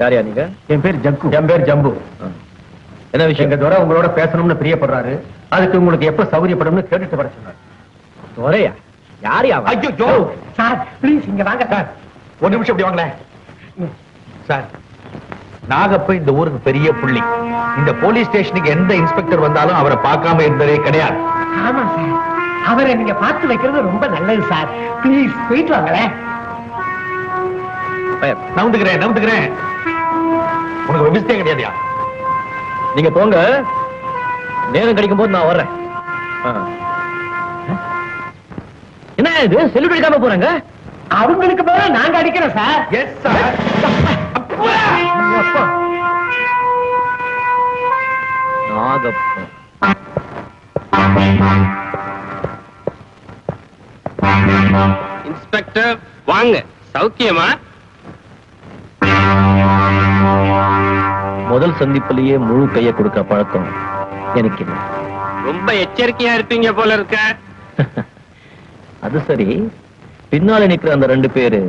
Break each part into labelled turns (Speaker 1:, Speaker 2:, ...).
Speaker 1: யாரையா நீங்க?
Speaker 2: என் பேர் ஜக்கு.
Speaker 3: என் பேர் ஜம்பு.
Speaker 1: என்ன விஷயம்?
Speaker 3: எங்க துறை உங்களோட பேசணும்னு பிரியப்படுறாரு. அதுக்கு உங்களுக்கு எப்ப சௌகரியப்படும்னு கேட்டுட்டு வர சொன்னார்.
Speaker 1: துறையா யாரையா?
Speaker 3: ஐயோ ஜோ!
Speaker 2: சார் ப்ளீஸ் இங்க வாங்க.
Speaker 3: சார் ஒரு நிமிஷம் இப்படி வாங்களேன். சார் நாகப்ப இந்த ஊருக்கு பெரிய புள்ளி. இந்த போலீஸ் ஸ்டேஷனுக்கு எந்த இன்ஸ்பெக்டர் வந்தாலும் அவரை பார்க்காம இருந்ததே கிடையாது.
Speaker 2: ஆமா சார். அவரை நீங்க பார்த்து வைக்கிறது ரொம்ப நல்லது சார். ப்ளீஸ் போயிட்டு வாங்களேன்.
Speaker 3: நவுந்துக்கிறேன் நவுந்துக்கிறேன் உனக்கு விபிஸ்தே கிடையாதுயா?
Speaker 1: நீங்க போங்க. நேரம் கிடைக்கும் போது நான் வர்றேன். என்ன இது? செல்லுபடி அடிக்காம போறாங்க?
Speaker 2: அவங்களுக்கு போல நாங்க அடிக்கிறோம் சார்.
Speaker 3: எஸ் சார்
Speaker 2: அப்பா.
Speaker 1: நாகப்பன்.
Speaker 4: இன்ஸ்பெக்டர் வாங்க. சௌக்கியமா?
Speaker 1: முதல் சந்திப்பிலேயே முழு கையை கொடுக்க பழக்கம் எனக்கு இல்லை.
Speaker 4: ரொம்ப எச்சரிக்கையா இருப்பீங்க போல இருக்க.
Speaker 1: அது சரி. பின்னால நிக்கிற அந்த ரெண்டு பேரு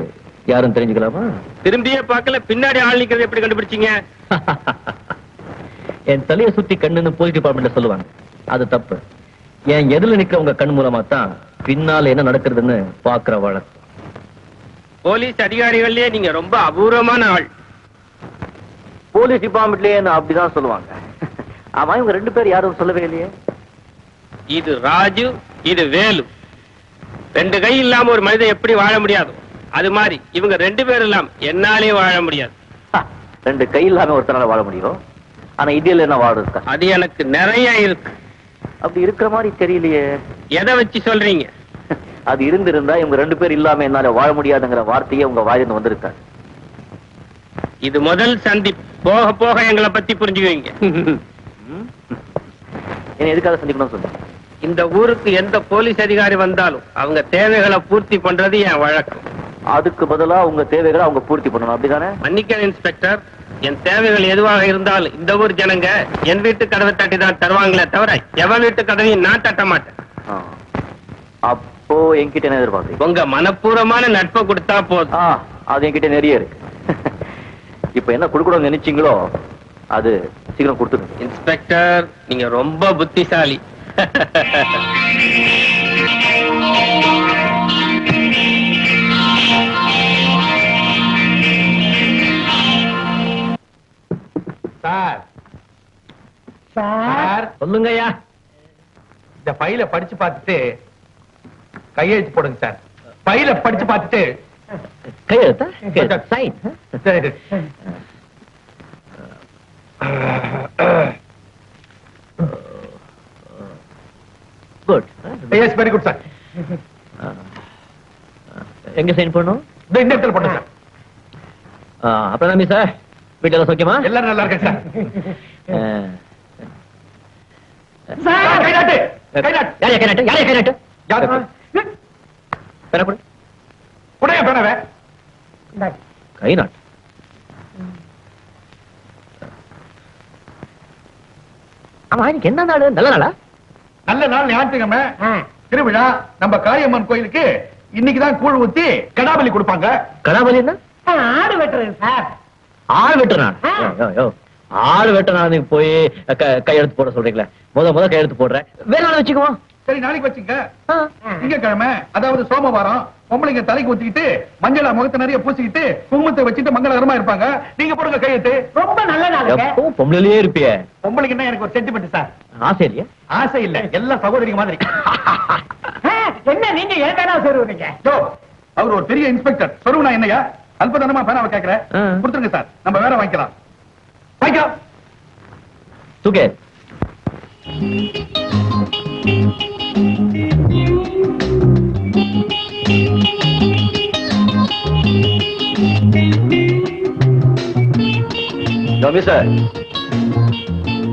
Speaker 1: யாரும் தெரிஞ்சுக்கலாமா?
Speaker 4: திரும்பியே பார்க்கல பின்னாடி ஆள் நிக்கிறது எப்படி கண்டுபிடிச்சீங்க?
Speaker 1: என் தலையை சுத்தி கண்ணுன்னு போலீஸ் டிபார்ட்மெண்ட்ல சொல்லுவாங்க. அது தப்பு. என் எதிரில் நிக்கிறவங்க கண் மூலமா தான் பின்னால என்ன நடக்கிறதுன்னு பாக்குற வழக்கம்.
Speaker 4: போலீஸ் அதிகாரிகள்லயே நீங்க ரொம்ப அபூர்வமான ஆள்.
Speaker 1: போலீஸ் டிபார்ட்மெண்ட்லயே என்ன அப்படிதான் சொல்லுவாங்க. ஆமா இவங்க ரெண்டு பேர் யாரும் சொல்லவே இல்லையே.
Speaker 4: இது ராஜு இது வேலு. ரெண்டு கை இல்லாம ஒரு மனிதன் எப்படி வாழ முடியாது அது மாதிரி இவங்க ரெண்டு பேர் இல்லாம என்னாலே வாழ முடியாது.
Speaker 1: ரெண்டு கை இல்லாம ஒருத்தனால வாழ முடியும். ஆனா இதில் என்ன வாழ
Speaker 4: அது எனக்கு நிறைய இருக்கு.
Speaker 1: அப்படி இருக்கிற மாதிரி தெரியலையே.
Speaker 4: எதை வச்சு சொல்றீங்க?
Speaker 1: அது இருந்திருந்தா இவங்க ரெண்டு பேர் இல்லாம என்னால வாழ முடியாதுங்கிற வார்த்தையே உங்க வாயிலிருந்து வந்திருக்காது.
Speaker 4: இது முதல் சந்தி போக போக எங்களை பத்தி புரிஞ்சுக்குவீங்க.
Speaker 1: என்ன எதுக்காக சந்திக்கணும்னு சொல்லுங்க?
Speaker 4: இந்த ஊருக்கு எந்த போலீஸ் அதிகாரி வந்தாலும் அவங்க தேவைகளை பூர்த்தி பண்றது என் வழக்கம்.
Speaker 1: அதுக்கு பதிலா உங்க தேவைகளை அவங்க பூர்த்தி பண்ணணும். அப்படிதானே?
Speaker 4: மன்னிக்க இன்ஸ்பெக்டர். என் தேவைகள் எதுவாக இருந்தாலும் இந்த ஊர் ஜனங்க என் வீட்டு கதவை தட்டி தான் தருவாங்களே தவிர எவன் வீட்டு கதவையும் நான் தட்ட மாட்டேன்.
Speaker 1: அப்போ என்கிட்ட என்ன எதிர்பார்க்குறீங்க?
Speaker 4: உங்க மனப்பூர்வமான நட்பை கொடுத்தா போதும்.
Speaker 1: அது என்கிட்ட நிறைய இருக்கு. இப்ப என்ன கொடுக்கணும்னு நினைச்சீங்களோ அது சீக்கிரம் கொடுத்துருங்க.
Speaker 4: இன்ஸ்பெக்டர் நீங்க ரொம்ப புத்திசாலி.
Speaker 3: சார்.
Speaker 2: சார்
Speaker 1: சொல்லுங்கய்யா.
Speaker 3: இந்த ஃபைல படிச்சு பார்த்துட்டு கையெழுத்து போடுங்க சார். ஃபைல படிச்சு பார்த்துட்டு
Speaker 1: கையெழுத்தா sign. Good
Speaker 3: yes very good sir
Speaker 1: எங்க சைன் பண்ணணும்
Speaker 3: இந்த இடத்துல போடுங்க சார்
Speaker 1: அப்புறம் சார் வீட்டுல சௌக்கியமா?
Speaker 3: எல்லாரும் நல்லா இருக்கேன் சார்
Speaker 2: சார்
Speaker 3: கை நாட்டு கை நாட்டு.
Speaker 1: யாரையா கை நாட்டு? யாரையா கை நாட்டு?
Speaker 3: யாரு
Speaker 1: கொடு
Speaker 3: உடைய பேனவே
Speaker 1: கை நாட்டு. ஆமா இன்னைக்கு என்ன நாடு நல்ல நாளா?
Speaker 3: நல்ல நாள் ஞாயிற்றுக்கிழமை. திருவிழா நம்ம காளியம்மன் கோயிலுக்கு இன்னைக்குதான் கூழ் ஊத்தி கடாபலி கொடுப்பாங்க.
Speaker 1: கடாபலி என்ன?
Speaker 2: ஆடு வெட்டுறது சார்.
Speaker 1: ஆள் வெட்டுற நாள். ஆள் வெட்ட நாள் நீங்க போய் க- கையெழுத்து போட சொல்றீங்களே. முத முத கையெழுத்து போடுறேன் வேற நாள் வச்சுக்குவோம்.
Speaker 3: சரி நாளைக்கு வச்சுங்க. திங்கக்கிழமை அதாவது சோமவாரம் பொம்பளைங்க தலைக்கு ஊத்திக்கிட்டு மஞ்சளா முகத்தை நிறைய பூசிக்கிட்டு குங்குமத்தை வச்சுட்டு மங்களகரமா இருப்பாங்க. நீங்க போடுங்க கையெழுத்து.
Speaker 2: ரொம்ப நல்ல
Speaker 1: எப்பவும் பொம்பளையிலேயே இருப்பியே?
Speaker 3: பொம்பளைக்குன்னா எனக்கு ஒரு சென்டிமெண்ட் சார்
Speaker 1: ஆசை இல்லையா?
Speaker 3: ஆசை இல்ல. எல்லாம் சகோதரிங்க மாதிரி.
Speaker 2: என்ன நீங்க ஏன்டா சொல்லுவீங்க?
Speaker 3: அவர் ஒரு பெரிய இன்ஸ்பெக்டர் சொல்லுங்க என்னையா? அல்பதனமா பேனாவை கேக்குறேன்
Speaker 1: ஆ.
Speaker 3: கொடுத்துருங்க சார் நம்ம வேற வாங்கிக்கலாம். வாங்கிக்கலாம்.
Speaker 1: சுகே சார்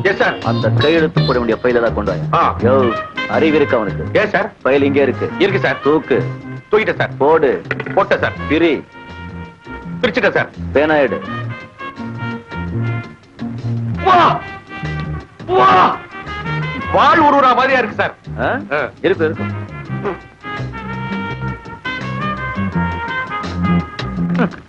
Speaker 3: எஸ் சார்
Speaker 1: அந்த கையெழுத்து போட வேண்டிய ஃபைல தான் கொண்டு
Speaker 3: ஆ.
Speaker 1: வாங்க யோ அறிவு இருக்கு அவனுக்கு
Speaker 3: எஸ் சார்
Speaker 1: ஃபைல் இங்கே இருக்கு.
Speaker 3: இருக்கு சார்
Speaker 1: தூக்கு.
Speaker 3: தூக்கிட்டேன் சார்
Speaker 1: போடு.
Speaker 3: போட்டேன் சார்
Speaker 1: பிரி.
Speaker 3: பிரிச்சுட்டேன் சார்
Speaker 1: பேனா எடு.
Speaker 3: வா! வா! வாழ் உருவுறா மாதிரியா இருக்கு சார்
Speaker 1: ஆ?
Speaker 3: ஆ.
Speaker 1: இருக்கு இருக்கு.
Speaker 5: கௌரி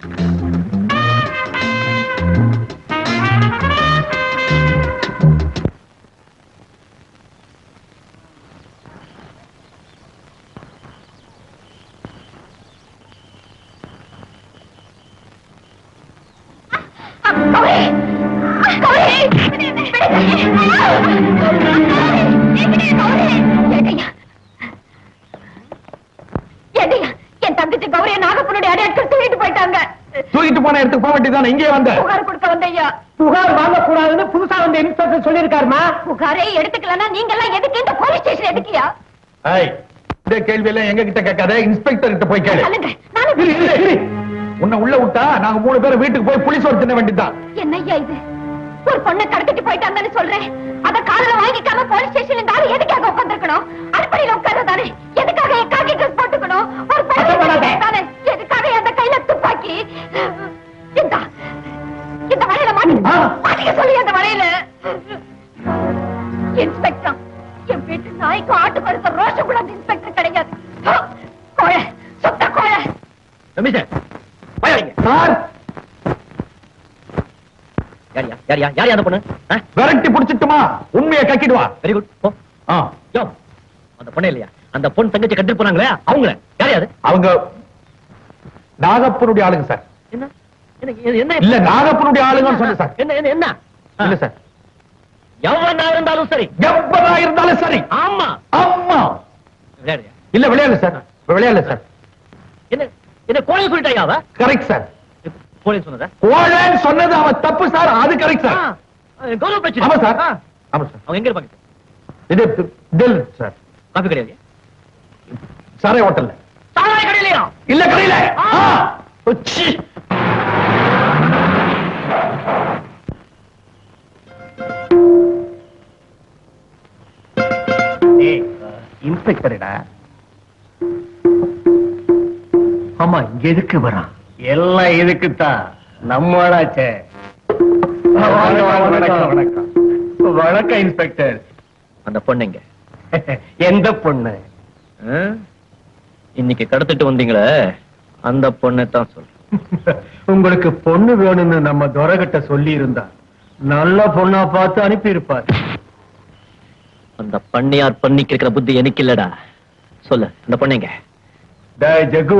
Speaker 3: வேண்டியதானே இங்கே வந்த
Speaker 5: புகார் கொடுக்க வந்தையா
Speaker 2: புகார் வாங்க கூடாதுன்னு புதுசா வந்த இன்ஸ்பெக்டர் சொல்லியிருக்காருமா?
Speaker 5: புகாரே எடுத்துக்கலன்னா நீங்க எல்லாம் எதுக்கு இந்த போலீஸ் ஸ்டேஷன் எதுக்கியா?
Speaker 3: ஏய், இந்த கேள்வி எல்லாம் எங்க கிட்ட கேட்காத இன்ஸ்பெக்டர் கிட்ட போய் கேளு. உன்னை உள்ள விட்டா நாங்க மூணு பேரும் வீட்டுக்கு போய் புளிஸ் ஒரு தின்ன வேண்டியதுதான்.
Speaker 5: என்னய்யா இது? ஒரு பொண்ணை கடத்திட்டு போயிட்டாங்கன்னு சொல்றேன். அத காதல வாங்கிக்காம போலீஸ் ஸ்டேஷன்ல
Speaker 1: யாரியா யாரியா யாரியா அந்த பொண்ணு?
Speaker 3: விரட்டி புடிச்சிட்டுமா? உண்மையை கக்கிடுவா
Speaker 1: வெரி குட் யோ அந்த பொண்ணு இல்லையா? அந்த பொண்ணு தங்கச்சி கட்டிட்டு போனாங்களே அவங்கள. யாரையா அது
Speaker 3: அவங்க நாகப்பனுடைய ஆளுங்க சார்.
Speaker 1: என்ன? என்ன
Speaker 3: இல்ல நாகப்பனுடைய ஆளுங்கன்னு சொன்னேன் சார்.
Speaker 1: என்ன என்ன என்ன?
Speaker 3: இல்ல சார்.
Speaker 1: எவ்வளவு இருந்தாலும் சரி.
Speaker 3: எவ்வளா இருந்தாலும் சரி.
Speaker 1: ஆமா.
Speaker 3: ஆமா. இல்ல விளையாடல சார். விளையாடல சார்.
Speaker 1: என்ன என்ன கோழை சொல்லிட்டாயா
Speaker 3: கரெக்ட் சார்.
Speaker 1: கோழை சொன்னதா?
Speaker 3: கோழன்னு சொன்னது அவன் தப்பு சார். அது கரெக்ட் சார்.
Speaker 1: கௌரவ பிரச்சனை.
Speaker 3: ஆமா சார். ஆமா சார்.
Speaker 1: அவங்க எங்க இருப்பாங்க?
Speaker 3: இது தில் சார்.
Speaker 1: காபி கிடையாது
Speaker 3: சாரை ஹோட்டல்ல.
Speaker 1: சாராய கடையிலையா?
Speaker 3: இல்ல கடையில. உச்சி.
Speaker 2: இன்ஸ்பெக்டர்டா. ஆமா இங்க எதுக்கு வரான்? எல்லாம் எதுக்குத்தான் நம்மளாச்சே வணக்கம் வணக்கம். இன்ஸ்பெக்டர்.
Speaker 1: அந்த பொண்ணுங்க
Speaker 2: எந்த பொண்ணு?
Speaker 1: இன்னைக்கு கடத்திட்டு வந்தீங்களே? அந்த பொண்ணை தான் சொல்றேன்.
Speaker 2: உங்களுக்கு பொண்ணு வேணும்னு நம்ம துரகிட்ட சொல்லி இருந்தா நல்ல பொண்ணா பார்த்து அனுப்பி இருப்பார்
Speaker 1: அந்த பண்ணியார் பண்ணிக்கு இருக்கிற புத்தி எனக்கு இல்லடா. சொல்லு அந்த பொண்ணுங்க
Speaker 2: ஜகு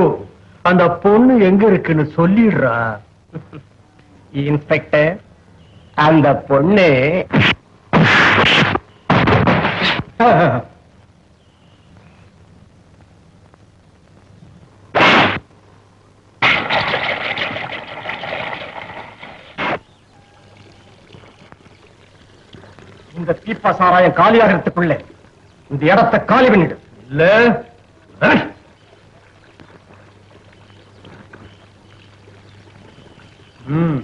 Speaker 2: அந்த பொண்ணு எங்க இருக்குன்னு சொல்லிடுறா. இன்ஸ்பெக்டர் அந்த பொண்ணு. இந்த தீப்பா சாராயம் காலியாகிறதுக்குள்ள இந்த இடத்தை காலி பண்ணிடு. இல்ல. ஏய்,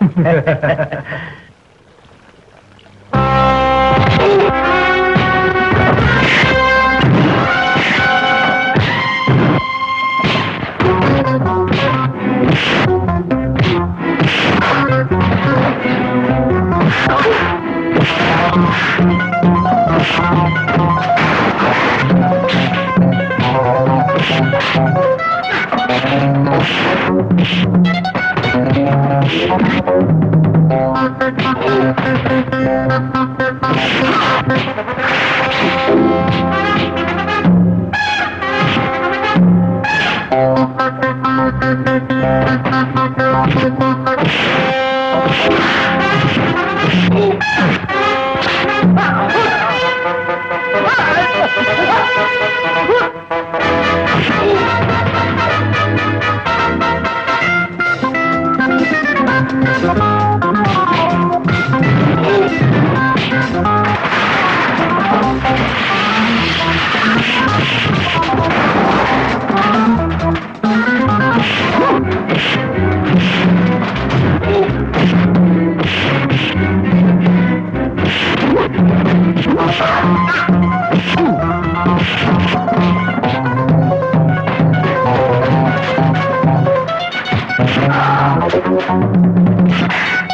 Speaker 4: Oh.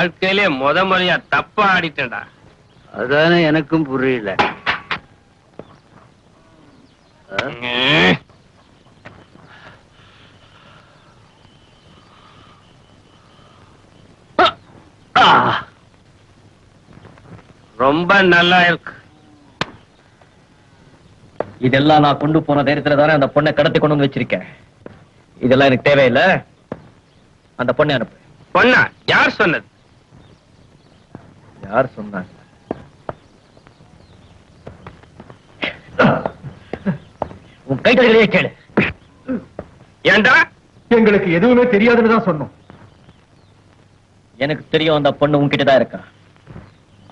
Speaker 4: வாழ்க்கையிலே முத முறையா தப்பா ஆடிட்டேன்டா.
Speaker 6: அதானே எனக்கும் புரியல.
Speaker 4: ரொம்ப நல்லா இருக்கு.
Speaker 1: இதெல்லாம் நான் கொண்டு போன தைரியத்துல தானே அந்த பொண்ணை கடத்தி கொண்டு வந்து வச்சிருக்கேன். இதெல்லாம் எனக்கு தேவையில்லை. அந்த பொண்ணை அனுப்பு.
Speaker 4: பொண்ணா? யார் சொன்னது?
Speaker 1: யார் சொன்னாங்க? உன் கைகளிலேயே கேளு.
Speaker 4: ஏன்டா
Speaker 2: எங்களுக்கு எதுவுமே தெரியாதுன்னு தான் சொன்னோம்.
Speaker 1: எனக்கு தெரியும் அந்த பொண்ணு உன்கிட்ட தான் இருக்கா.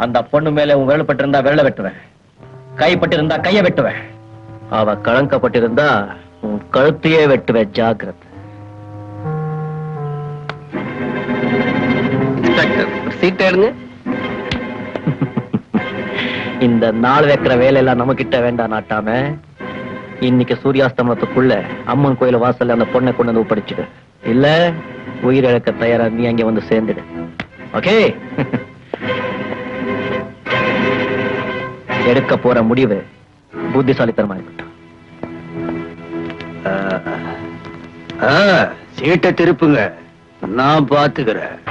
Speaker 1: அந்த பொண்ணு மேல உன் விரல் பட்டிருந்தா விரல வெட்டுவேன். கைப்பட்டிருந்தா கைய வெட்டுவேன். அவ கலங்கப்பட்டிருந்தா உன் கழுத்தையே வெட்டுவேன் ஜாக்கிரதை.
Speaker 4: சீட் எடுங்க.
Speaker 1: இந்த நாள் வைக்கிற வேலையெல்லாம் நம்ம கிட்ட வேண்டாம் நாட்டாம இன்னைக்கு சூரியாஸ்தமனத்துக்குள்ள அம்மன் கோயில வாசல்ல அந்த பொண்ணை கொண்டு வந்து ஒப்படைச்சிடு. இல்ல உயிரிழக்க தயாரா நீ அங்க வந்து சேர்ந்துடு. ஓகே? எடுக்க போற முடிவு புத்திசாலித்தனமா இருக்கட்டும்.
Speaker 6: சீட்டை திருப்புங்க. நான் பாத்துக்கிறேன்.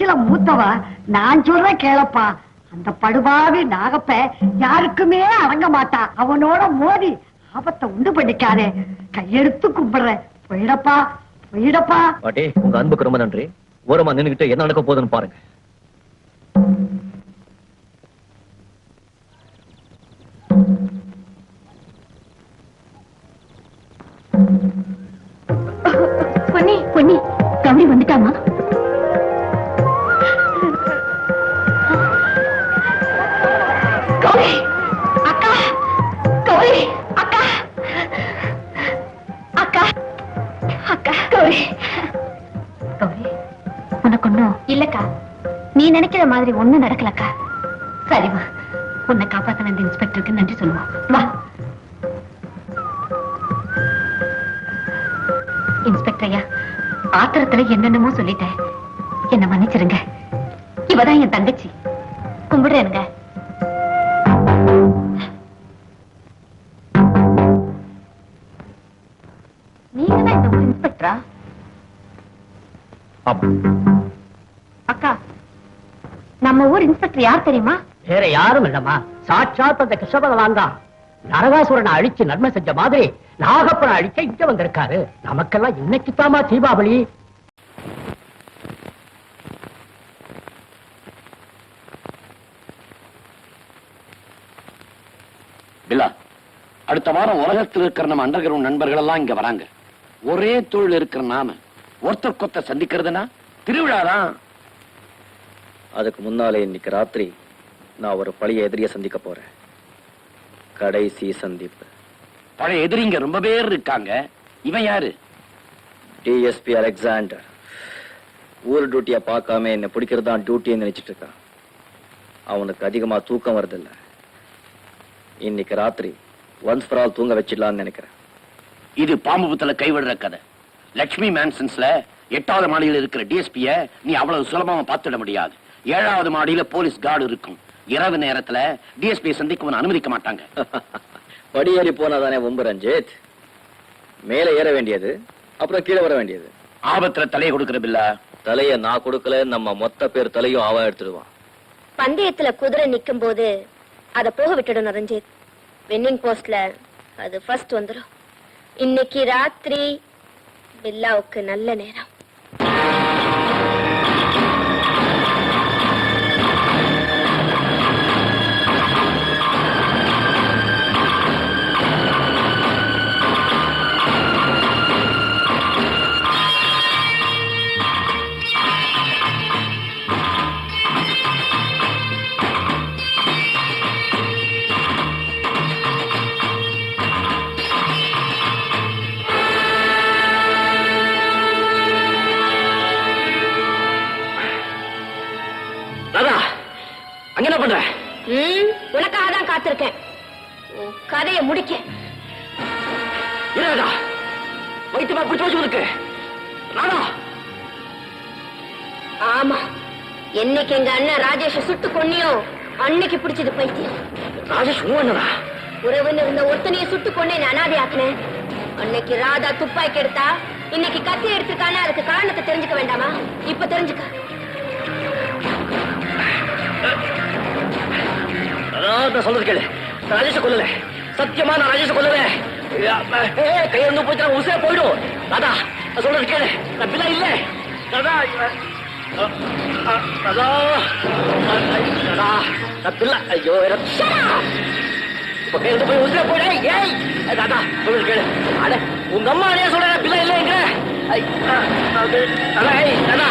Speaker 7: வயசுல மூத்தவ நான் சொல்ற கேளப்பா. அந்த படுபாவி நாகப்ப யாருக்குமே அடங்க மாட்டா. அவனோட மோதி ஆபத்தை உண்டு பண்ணிக்காதே. கையெடுத்து கும்பிடுற போயிடப்பா போயிடப்பா.
Speaker 1: பாட்டி உங்க அன்புக்கு ரொம்ப நன்றி. ஓரமா நின்னுகிட்டு என்ன நடக்க போகுதுன்னு பாருங்க.
Speaker 8: என்னென்னமோ சொல்லிட்டேன். என்ன மன்னிச்சிருங்க. இவதான் என் தங்கச்சி. கும்பிடுறேனுங்க. இந்த ஊர் இன்ஸ்பெக்டரா? அக்கா நம்ம ஊர் இன்ஸ்பெக்டர் யார் தெரியுமா?
Speaker 9: வேற யாரும் இல்லம்மா. சாட்சாத் அந்த கிருஷ்ணபகவான் தான். நரகாசுரனை அழிச்சு நன்மை செஞ்ச மாதிரி நாகப்பனை அழிக்க இங்க வந்திருக்காரு. நமக்கெல்லாம் இன்னைக்கு தாமா தீபாவளி
Speaker 6: பில்லா அடுத்த வாரம் உலகத்தில் இருக்கிற நம்ம அண்டர் கிரவுண்ட் நண்பர்கள் எல்லாம் இங்க வராங்க. ஒரே தொழில் இருக்கிற நாம ஒருத்தர் கொத்த சந்திக்கிறதுனா திருவிழாதான்
Speaker 1: அதுக்கு முன்னாலே இன்னைக்கு ராத்திரி நான் ஒரு பழைய எதிரிய சந்திக்க போறேன். கடைசி சந்திப்பு.
Speaker 6: பழைய எதிரிங்க ரொம்ப பேர் இருக்காங்க. இவன் யாரு?
Speaker 1: DSP Alexander. ஊர் டியூட்டிய பார்க்காம என்ன பிடிக்கிறது தான் டியூட்டின்னு நினைச்சிட்டு இருக்கான். அவனுக்கு அதிகமா தூக்கம் வருதில்ல. இன்னைக்கு ராத்திரி ஒன்ஸ் ஃபார் ஆல் தூங்க வச்சிடலாம்னு நினைக்கிறேன்.
Speaker 6: இது பாம்பு புத்தல கைவிடுற கதை. லட்சுமி மேன்சன்ஸ்ல எட்டாவது மாடியில் இருக்கிற டிஎஸ்பிய நீ அவ்வளவு சுலபமா பார்த்துட முடியாது. ஏழாவது மாடியில போலீஸ் கார்டு இருக்கும். இரவு நேரத்துல டிஎஸ்பி சந்திக்க அனுமதிக்க மாட்டாங்க.
Speaker 1: படியேறி போனாதானே ஒம்பு ரஞ்சித்? மேலே ஏற வேண்டியது அப்புறம் கீழே வர வேண்டியது.
Speaker 6: ஆபத்துல தலையை கொடுக்கிற பில்லா
Speaker 1: தலைய நான் கொடுக்கல நம்ம மொத்த பேர் தலையும் அவன் எடுத்துடுவான்.
Speaker 10: பந்தயத்துல குதிரை நிக்கும் போது அத போக விட்டுடணும் ரஞ்சித். வின்னிங் போஸ்ட்ல அது ஃபர்ஸ்ட் வந்துடும் இன்னைக்கு ராத்திரி பில்லாவுக்கு நல்ல நேரம். ம், உனக்காக தான் காத்திருக்கேன் கதையை முடிக்க.
Speaker 11: இருடா வைத்தியமா பிடிச்சு வச்சு இருக்கு ராதா
Speaker 10: ஆமா. என்னைக்கு எங்க அண்ணன் ராஜேஷ சுட்டு கொன்னியோ அன்னைக்கு பிடிச்சது பைத்தியம்.
Speaker 11: ராஜேஷ் உண்மைடா
Speaker 10: உறவுன்னு இருந்த ஒருத்தனைய சுட்டு கொண்டே அனாதை ஆக்குனேன். அன்னைக்கு ராதா துப்பாக்கி எடுத்தா இன்னைக்கு கத்தி எடுத்திருக்கானா அதுக்கு காரணத்தை தெரிஞ்சுக்க வேண்டாமா? இப்ப தெரிஞ்சுக்க.
Speaker 11: நான் சொல்றது கேளு. ராஜேஷ கொல்லல. சத்தியமா நான் ராஜேஷ கொல்லல. கை வந்து போச்சு உசே போயிடும். ராதா நான் சொல்றது கேளு. நான் பிள்ளை இல்ல. ராதா ஐயோ. எனக்கு- போய் உசே போயிடு ஏய் ராதா சொல்றது கேளு. அட உங்க அம்மா அடைய சொல்ற பிள்ளை இல்லைங்க ஐ, அ, அது, ராதா,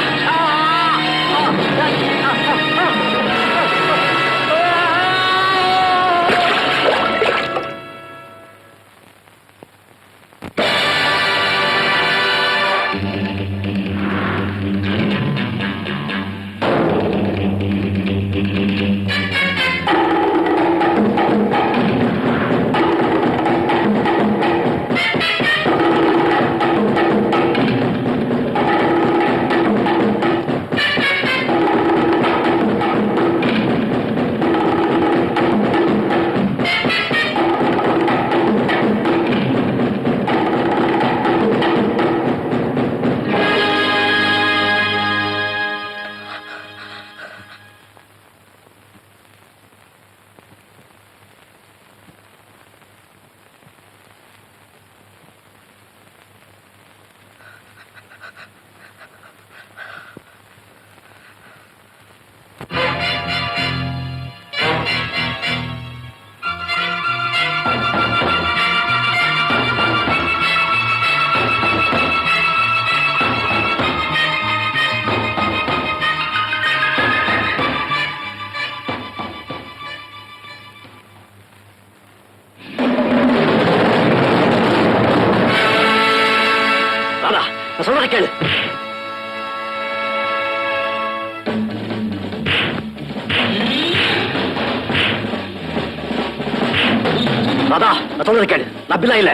Speaker 11: அப்படிலாம் இல்ல.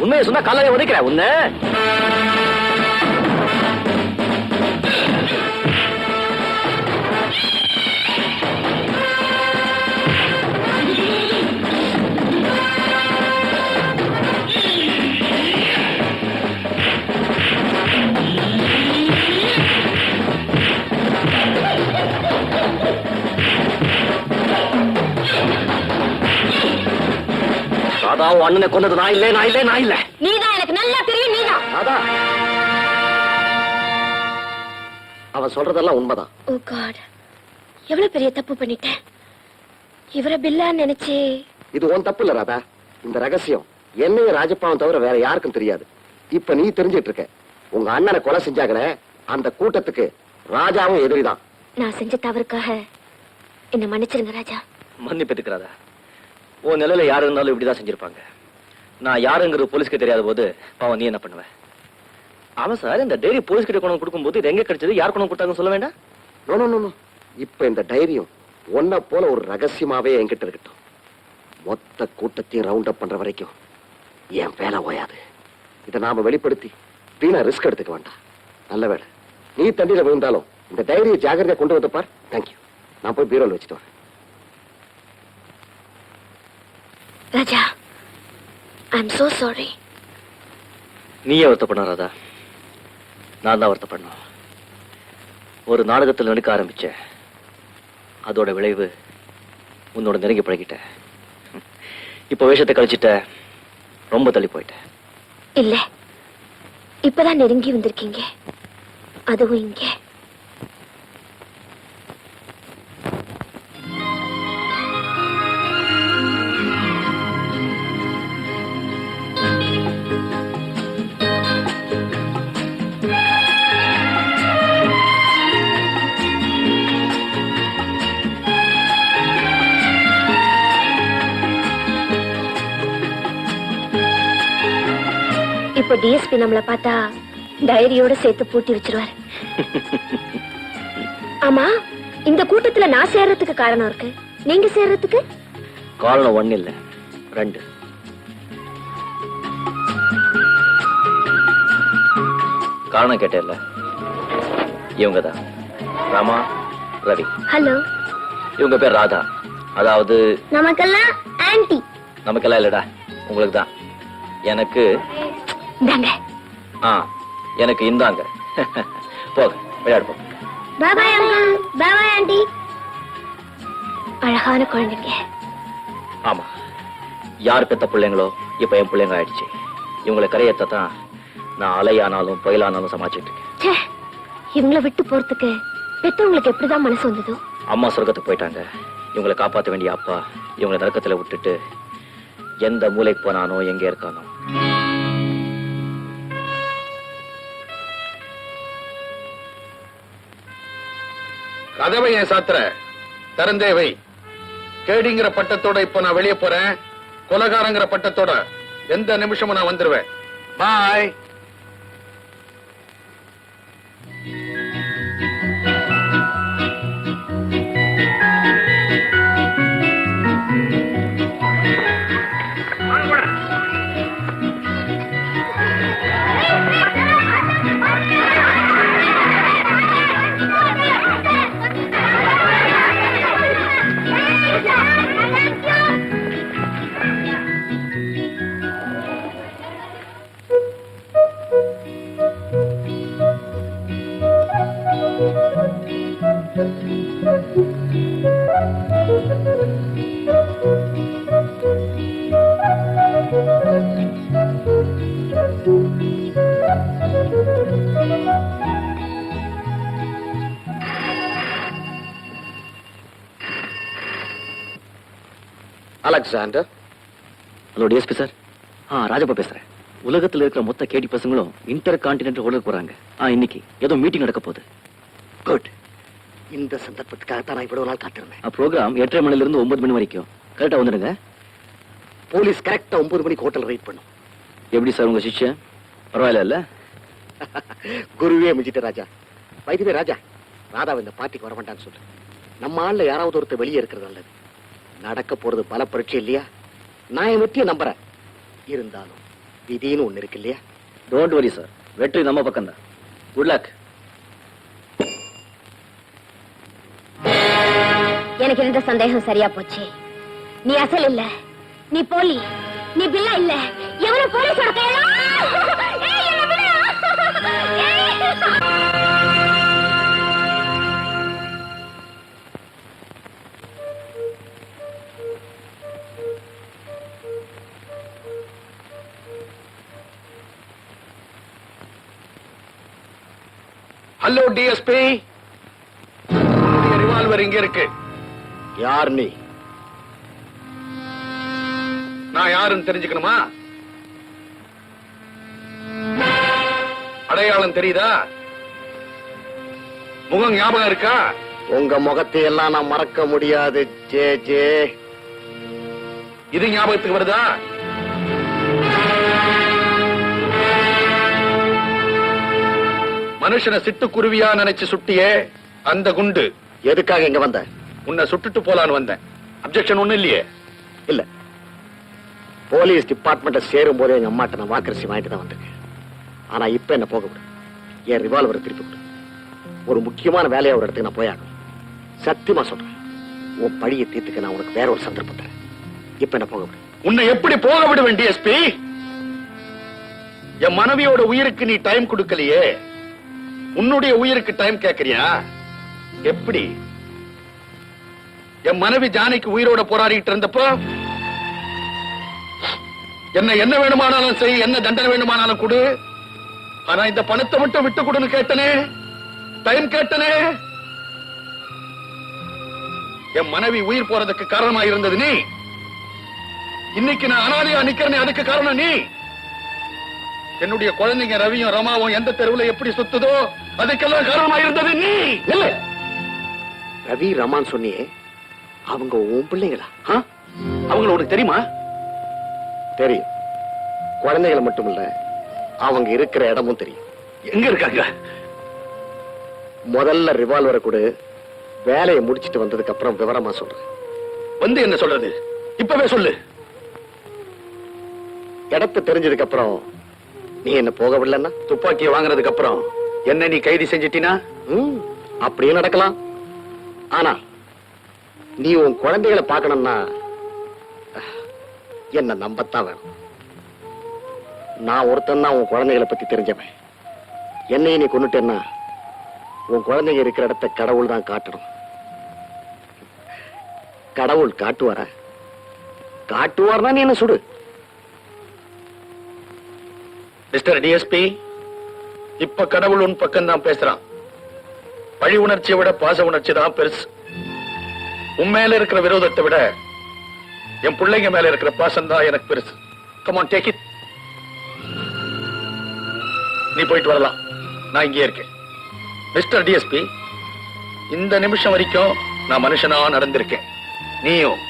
Speaker 11: உண்மையை சொன்னா காலையில உதைக்கிறேன் உன்ன? உன் அண்ணனை கொண்டது நான் இல்ல நான் இல்ல நான் இல்ல.
Speaker 10: நீதான் எனக்கு நல்லா தெரியும் நீதான்.
Speaker 11: ராதா அவன் சொல்றதெல்லாம் உண்மைதான்.
Speaker 10: ஓ காட் எவ்வளவு பெரிய தப்பு பண்ணிட்டேன். இவரை பில்லா நினைச்சு.
Speaker 11: இது உன் தப்பு இல்ல ராதா. இந்த ரகசியம் என்னையும் ராஜப்பாவும் தவிர வேற யாருக்கும் தெரியாது. இப்ப நீ தெரிஞ்சிட்டு இருக்க. உங்க அண்ணனை கொலை செஞ்சாங்களே அந்த கூட்டத்துக்கு ராஜாவும் எதிரிதான்.
Speaker 10: நான் செஞ்ச தவறுக்காக என்ன மன்னிச்சிருங்க ராஜா.
Speaker 1: மன்னிப்பு எடுக்கிறாதா உன் நிலையில யாரு இருந்தாலும் இப்படிதான் செஞ்சிருப்பாங்க. நான் யாருங்கிறது போலீஸ்க்கு தெரியாத போது பாவம் நீ என்ன பண்ணுவ? அவன் சார் இந்த டைரி போலீஸ் கிட்ட கொண்டு கொடுக்கும்போது இது எங்க கிடைச்சது? யார் கொண்டு கொடுத்தாங்கன்னு சொல்ல வேண்டாம்?
Speaker 11: நோ நோ, நோ இப்ப இந்த டைரியும் ஒன்ன போல ஒரு ரகசியமாவே என்கிட்ட இருக்கட்டும். மொத்த கூட்டத்தையும் ரவுண்ட் அப் பண்ற வரைக்கும் என் வேலை ஓயாது. இதை நாம வெளிப்படுத்தி வீணா ரிஸ்க் எடுத்துக்க வேண்டாம். நல்ல வேலை நீ தண்ணியில விழுந்தாலும் இந்த டைரியை ஜாகிரதையா கொண்டு வந்து பார். தேங்க்யூ நான் போய் பீரோல வச்சுட்டு வரேன்.
Speaker 10: Raja I am so sorry
Speaker 1: நீயே வருத்தப்பட ராதா. நான் தான் வருத்தப்படணும். ஒரு நாடகத்தில் நடிக்க ஆரம்பிச்சேன். அதோட விளைவு உன்னோட நெருங்கி பழகிட்டேன் இப்போ வேஷத்தை கழிச்சிட்ட ரொம்ப தள்ளி போயிட்டேன்
Speaker 10: இல்ல. இப்பதான் நெருங்கி வந்திருக்கீங்க. அதுவும் இங்கே. டிஎஸ்பி நம்மள பார்த்தா டைரியோட சேர்த்து பூட்டி வச்சிருவாரு. ஆமா இந்த கூட்டத்துல நான் சேர்றதுக்கு காரணம் இருக்கு. நீங்க சேர்றதுக்கு?
Speaker 1: காரணம் ஒண்ணு இல்ல ரெண்டு. காரணம் கேட்டேல்ல இவங்க தான் ராமா ரவி.
Speaker 10: ஹலோ
Speaker 1: இவங்க பேர் ராதா. அதாவது
Speaker 10: நமக்கெல்லாம் ஆன்டி
Speaker 1: நமக்கெல்லாம் இல்லடா உங்களுக்கு தான் எனக்கு
Speaker 10: இந்தாங்க.
Speaker 1: ஆ எனக்கு இந்தாங்க. போக விளையாடு போ
Speaker 10: பாபாய் அங்கிள் பாபாய் ஆண்டி அழகான குழந்தைங்க.
Speaker 1: ஆமா. யார் பெத்த பிள்ளைங்களோ இப்ப என் பிள்ளைங்க ஆயிடுச்சு. இவங்களை கரையேத்த தான் நான் அலையானாலும் புயலானாலும் சமாளிச்சிட்டு இருக்கேன்.
Speaker 10: ச்சே இவங்கள விட்டு போறதுக்கு பெத்தவங்களுக்கு எப்படிதான் மனசு வந்ததோ?
Speaker 1: அம்மா சொர்க்கத்துக்கு போயிட்டாங்க. இவங்களை காப்பாத்த வேண்டிய அப்பா இவங்களை நரக்கத்துல விட்டுட்டு எந்த மூலைக்கு போனானோ எங்க இருக்கானோ.
Speaker 3: கதவை ஏன் சாத்துற? திறந்தே வை. கேடிங்கிற பட்டத்தோட இப்ப நான் வெளியே போறேன். கொலகாரங்கிற பட்டத்தோட எந்த நிமிஷமும் நான் வந்துருவேன். Bye Alexander.
Speaker 1: Hello DSP sir ஆ ராஜப்பா பேசுறேன். உலகத்துல இருக்கிற மொத்த கேடி பசங்களும் இன்டர் கான்டினென்ட் உலக போறாங்க. ஆ இன்னைக்கு ஏதோ மீட்டிங் நடக்க போகுது.
Speaker 12: குட் இந்த சந்தர்ப்பத்துக்காக தான் நான் இவ்வளவு நாள் காத்திருந்தேன்.
Speaker 1: ப்ரோக்ராம் எட்டரை மணில இருந்து ஒன்பது மணி வரைக்கும். கரெக்டா வந்துடுங்க.
Speaker 12: போலீஸ் கரெக்டா ஒன்பது மணிக்கு ஹோட்டல் வெயிட் பண்ணும்.
Speaker 1: எப்படி சார் உங்க சிஷ்யன் பரவாயில்ல இல்ல?
Speaker 12: குருவே மிஞ்சிட்டு ராஜா. வைத்தியமே ராஜா ராதாவை இந்த பார்ட்டிக்கு வர வேண்டாம்னு சொல்லு நம்ம ஆள்ல யாராவது ஒருத்தர் வெளியே இருக்கிறது நல்லது. நடக்க போறது பல பரீட்சை இல்லையா? நான் என் வெற்றியை நம்புறேன். இருந்தாலும் விதின்னு ஒண்ணு இருக்கு இல்லையா?
Speaker 1: டோன்ட் வரி சார் வெற்றி நம்ம பக்கம் தான். குட் லக்
Speaker 10: எனக்கு இருந்த சந்தேகம் சரியா போச்சு? நீ அசல் இல்ல. நீ போலி. நீ பில்லா இல்ல. எவனும் போலீஸோட
Speaker 3: ஹலோ டிஎஸ்பி ரிவால்வர் இங்க இருக்கு.
Speaker 12: யார் நீ?
Speaker 3: நான் யாருன்னு தெரிஞ்சுக்கணுமா? அடையாளம் தெரியுதா? முகம் ஞாபகம் இருக்கா?
Speaker 12: உங்க முகத்தை எல்லாம் நான் மறக்க முடியாது ஜே ஜே.
Speaker 3: இது ஞாபகத்துக்கு வருதா? மனுஷனை சிட்டுக்குருவியா நினைச்சு சுட்டியே அந்த குண்டு.
Speaker 12: எதுக்காக இங்க வந்த?
Speaker 3: உன்னை சுட்டுட்டு போலான்னு வந்தேன். அப்செக்ஷன் ஒண்ணும் இல்லையே.
Speaker 12: இல்ல. போலீஸ் டிபார்ட்மெண்ட்ல சேரும் போதே எங்க அம்மாட்ட நான் வாக்கரிசி வாங்கிட்டு தான் வந்திருக்கேன். ஆனா இப்ப என்ன போக விடு என் ரிவால்வரை திருப்பி கொடு. ஒரு முக்கியமான வேலையை ஒரு இடத்துக்கு நான் போயாகணும். சத்தியமா சொல்றேன். உன் பழியை தீர்த்துக்க நான் உனக்கு வேற ஒரு சந்தர்ப்பம் தரேன். இப்ப என்ன போக விடு
Speaker 3: உன்னை எப்படி போக விடுவேன் டிஎஸ்பி என் மனைவியோட உயிருக்கு நீ டைம் கொடுக்கலையே. உன்னுடைய உயிருக்கு டைம் கேக்குறியா? எப்படி? என் மனைவி ஜானிக்கு உயிரோட போராடிட்டு இருந்தப்போ என்ன என்ன வேணுமானாலும் செய் என்ன தண்டனை வேணுமானாலும் கொடு. ஆனா இந்த பணத்தை மட்டும் விட்டு கொடுன்னு கேட்டனே டைம் கேட்டனே. என் மனைவி உயிர் போறதுக்கு காரணமா இருந்தது நீ. இன்னைக்கு நான் அனாதையா நிக்கிறேன் அதுக்கு காரணம் நீ. என்னுடைய குழந்தைங்க ரவியும் ரமாவும் எந்த தெருவுல எப்படி சுத்துதோ அதுக்கெல்லாம் காரணமா இருந்தது நீ!
Speaker 12: இல்ல. ரவி ரமான் சொன்னியே. அவங்க உன் பிள்ளைங்களா?
Speaker 3: அவங்கள உனக்கு தெரியுமா?
Speaker 12: தெரியும். குழந்தைகள் மட்டும் இல்ல அவங்க இருக்கிற இடமும் தெரியும்.
Speaker 3: எங்க இருக்காங்க?
Speaker 12: முதல்ல ரிவால்வரை கொடு வேலையை முடிச்சிட்டு வந்ததுக்கு அப்புறம் விவரமா சொல்றேன்
Speaker 3: வந்து என்ன சொல்றது? இப்பவே சொல்லு.
Speaker 12: இடத்த தெரிஞ்சதுக்கு அப்புறம் நீ என்ன போக விடலன்னா
Speaker 3: துப்பாக்கியை வாங்கினதுக்கு அப்புறம் என்ன நீ கைது செஞ்சிட்டினா?
Speaker 12: ம், அப்படியே நடக்கலாம். ஆனா நீ உன் குழந்தைகளை பார்க்கணும்னா என்ன நம்பத்தான் வேணும். நான் ஒருத்தன் தான் உன் குழந்தைகளை பத்தி தெரிஞ்சவன். என்னையும் நீ கொண்டுட்டேன்னா உன் குழந்தைங்க இருக்கிற இடத்த கடவுள் தான் காட்டணும். கடவுள் காட்டுவாரா? காட்டுவார்னா நீ என்ன சுடு?
Speaker 3: மிஸ்டர் டிஎஸ்பி இப்ப கடவுள் உன் பக்கம் தான் பேசுறான். பழி உணர்ச்சியை விட பாச உணர்ச்சி தான் பெருசு. உன் இருக்கிற விரோதத்தை விட என் பிள்ளைங்க மேல இருக்கிற பாசம் தான் எனக்கு பெருசு. கமான் டேக் இட் நீ போயிட்டு வரலாம். நான் இங்கே இருக்கேன். மிஸ்டர் டிஎஸ்பி இந்த நிமிஷம் வரைக்கும் நான் மனுஷனா நடந்திருக்கேன். நீயும்